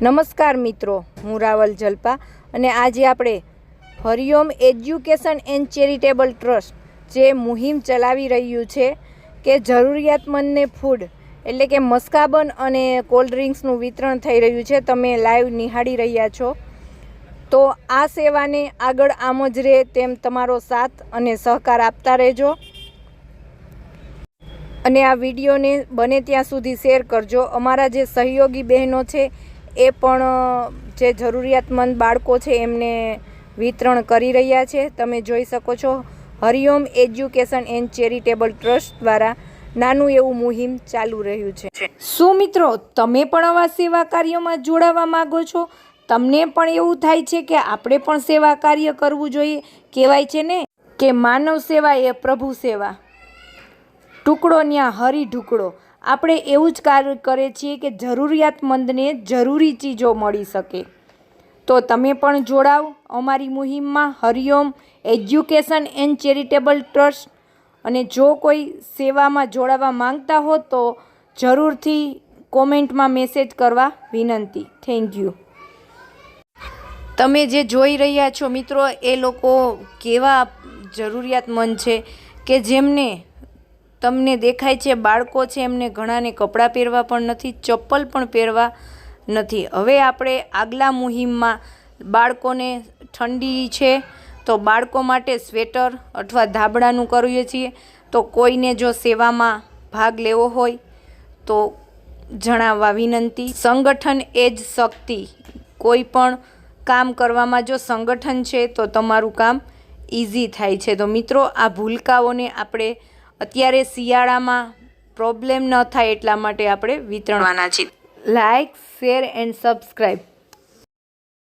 નમસ્કાર મિત્રો, હું રાવલ જલ્પા અને આજે આપણે Hariom education and charitable trust જે મુહિમ ચલાવી રહ્યું છે કે જરૂરિયાતમંદને ફૂડ એટલે કે મસ્કાબન અને કોલ્ડ ડ્રિંક્સનું વિતરણ થઈ રહ્યું છે, તમે લાઈવ નિહાળી રહ્યા છો. તો આ સેવાને આગળ આમ જ રહે તેમ તમારો સાથ અને સહકાર આપતા રહેજો. અને આ વિડીયોને બને ત્યાં સુધી શેર કરજો. અમારા જે સહયોગી બહેનો છે એ પણ જે જરૂરિયાતમંદ બાળકો છે એમને વિતરણ કરી રહ્યા છે. તમે જોઈ શકો છો, Hariom education and charitable trust દ્વારા નાનું એવું મુહિમ ચાલુ રહ્યું છે. શું મિત્રો, તમે પણ આવા સેવા કાર્યોમાં જોડાવા માંગો છો? તમને પણ એવું થાય છે કે આપણે પણ સેવા કાર્ય કરવું જોઈએ? કહેવાય છે ને કે માનવ સેવા એ પ્રભુ સેવા. ટુકડો ન્યા હરી ઢુકડો આપણે એવું જ કાર્ય કરીએ છીએ કે જરૂરિયાતમંદને જરૂરી ચીજો મળી શકે. તો તમે પણ જોડાવ અમારી મુહિમમાં Hariom education and charitable trust. અને જો કોઈ સેવામાં જોડાવા માંગતા હો તો જરૂરથી કોમેન્ટમાં મેસેજ કરવા વિનંતી. Thank you. તમે જે જોઈ રહ્યા છો મિત્રો, એ લોકો કેવા જરૂરિયાતમંદ છે કે જેમને તમને દેખાય છે બાળકો છે, એમને ઘણાને કપડાં પહેરવા પણ નથી, ચપ્પલ પણ પહેરવા નથી. હવે આપણે આગલા મુહિમમાં બાળકોને ઠંડી છે, તો બાળકો માટે સ્વેટર અથવા ધાબળાનું કરીએ છીએ. તો કોઈને જો સેવામાં ભાગ લેવો હોય, તો જણાવવા વિનંતી. સંગઠન એ જ શક્તિ. કોઈ પણ કામ કરવામાં જો સંગઠન છે, તો તમારું કામ ઇઝી થાય છે. તો મિત્રો, આ ભૂલકાઓને આપણે અત્યારે શિયાળામાં પ્રોબ્લેમ ન થાય એટલા માટે આપણે વિતરણવાના છીએ. Like share and subscribe